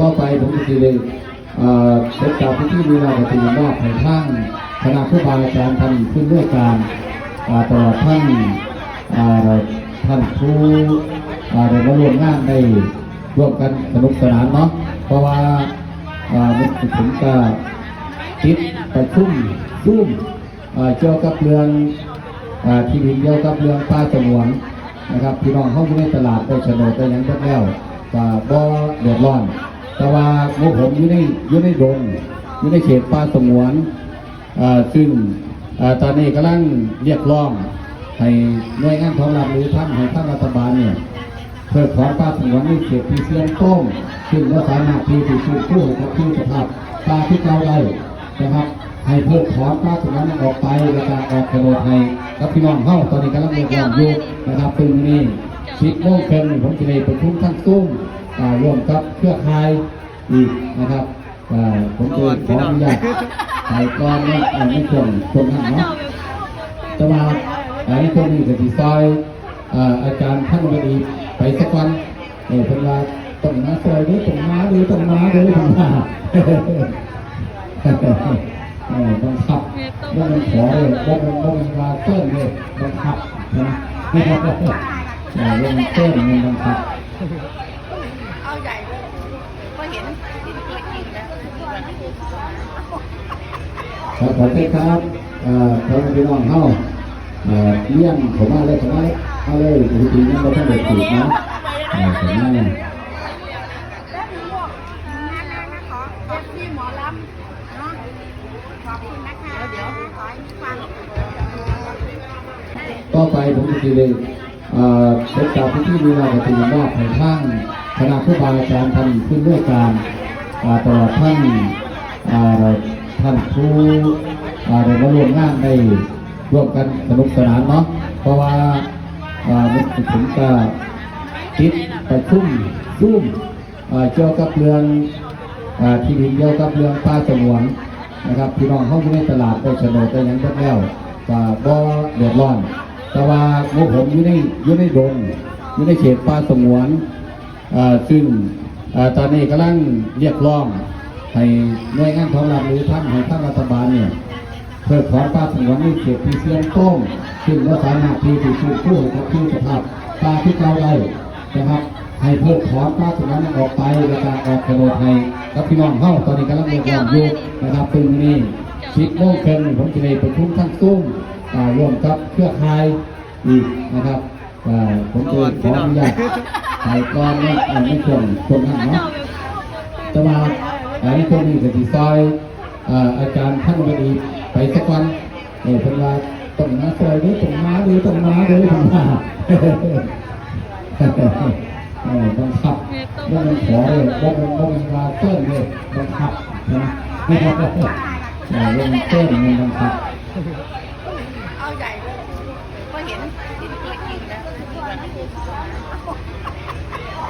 ต่อไปผมจะเลยเอ่อเสร็จจากพิธีมีลาปฏิบัติมอบให้ท่านคณะผู้บาอาจารย์ท่านผู้ด้วยการอ่าตลอดท่านท่านผู้ได้มาร่วมงานได้ร่วมกันสนุกสนานเนาะเพราะว่ามันถึงจะคิดประชุมซุ่มอ่าเกี่ยวกับเรื่องที่ดินเกี่ยวกับเรื่องป่าสงวนนะครับพี่น้องเขาอยู่ในตลาดได้โฉนดได้ยังเบิดแล้วก็บ่เดือดร้อน แต่ว่าหมู่ผมอยู่ในอยู่ในดงอยู่ในเขตป่าสงวนอ่าซึ่งตอนนี้กำลังเรียกร้องให้หน่วยงานของรัฐหรือท่านให้ท่านรัฐบาลเนี่ยเพิกถอป่าสงวนในเขตที่เสียงต้งซึ่งก็สามารถที่จะช่วยผู้กับที่สภาพป่าที่เก่าได้นะครับให้เพิกถอนป่าสงวนนั้นออกไปและการออกโฉนดให้กับพี่น้องเฮาตอนนี้กำลังเรียกร้องอยู่นะครับซึ่งนี่ชิดโมงเกินผมจะได้ประชุมทั้งซุ้ม ร่วมกับเครือข่ายอีกนะครับอ่าผมจะขออนุญาตใส่กรอนในอ่าในช่วงช่วงนั้นเนาะแต่ว่าอ่าในช่วงนี้ก็สิซอยอ่าอาจารย์ท่านบดีไปสักวันเออเพิ่นว่าต้องมาซอยเด้อต้องมาเด้อต้องมาเด้อต้องมาเออบังคับบ่แมันขอเลยบ่แมันบ่แมันว่าเติ้นเลยบังคับนะเออบ่แมันเติ้นมันบังคับ เอาใหญ่เลยก็เห็นเห็นตัวจริงแล้วครับขอบคุณครับเอ่อขอพี่น้องเฮาเอ่อเลี้ยงผมมาเลยผมมาเลยเอาเลยปกติงบ่ทันได้ถูกนะเอ่อผมมาเนี่ยแล้วมีหมวกงานแล้วนะขอเอฟซีหมอลำเนาะขอบคุณนะคะเดี๋ยวขอให้มีความต่อไปผมจะเลยเอ่อเสร็จจากพิธีมีลาปฏิบัติมอบให้ท่าน คณะผู้บาอาจารย์ท่านผู้ด้วยการตลอดท่านท่านผู้อ่าได้มาร่วมงานได้ร่วมกันสนุกสนานเนาะเพราะว่ามันถึงจะคิดไประชุมซุ่มเอ่อเกี่ยวกับเรื่องที่ดินเกี่ยวกับเรื่องป่าสงวนนะครับพี่น้องเขาอยู่ในตลาดได้โฉนดได้ยังเบิดแล้วก็บ่เดือดร้อน แต่ว่าหมู่ผมอยู่ในอยู่ในดงอยู่ในเขตป่าสงวน ซึ่งอตอนนี้กำลังเรียกร้องให้หน่วยงานของรัฐหรือท่านให้ท่านรัฐบาลเนี่ยเพื่อถอนป่าสงวนในเขตที่เสียงต้งซึ่งก็สามารถที่จะช่วยผู้กับที่สภาพป่าที่เก่าได้นะครับให้เพิกถอนป่าสงวนนั้นออกไปและการออกโฉนดให้กับพี่น้องเฮาตอนนี้กำลังเรียกร้องอยู่นะครับซึ่งนี่ชิดโมงเกินผมจะได้ประชุมทั้งซุ้มร่วมกับเครือข่ายอีกนะครับ ผมจะขออนุญาตใส่กรอนในอ่าในช่วงช่วงนั้นเนาะแต่ว่าอันนี้พวกนี้ก็สิซอยอาจารย์ท่านบดีไปสักวันเออเพิ่นว่าต้องมาซอยเด้อต้องมาเด้อต้องมาเด้อต้องมาเออบังคับบ่แมันขอเลยบ่แมันบ่แมันว่าเต้นเลยบังคับนะเออบ่แมันเต้นมันบังคับเอาใหญ่เลยก็เห็น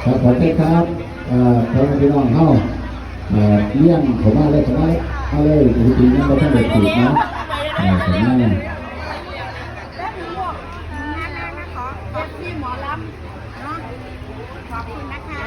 ครับขอบคุณครับเอ่อพ่อม่พี่น้องเข้าเอ่อเลี้ยงผมว่าเลยผมว่าเอาเลยจริงๆนี่เราต้องเด็กถูกนะเออผมว่งขอบคุณนะคา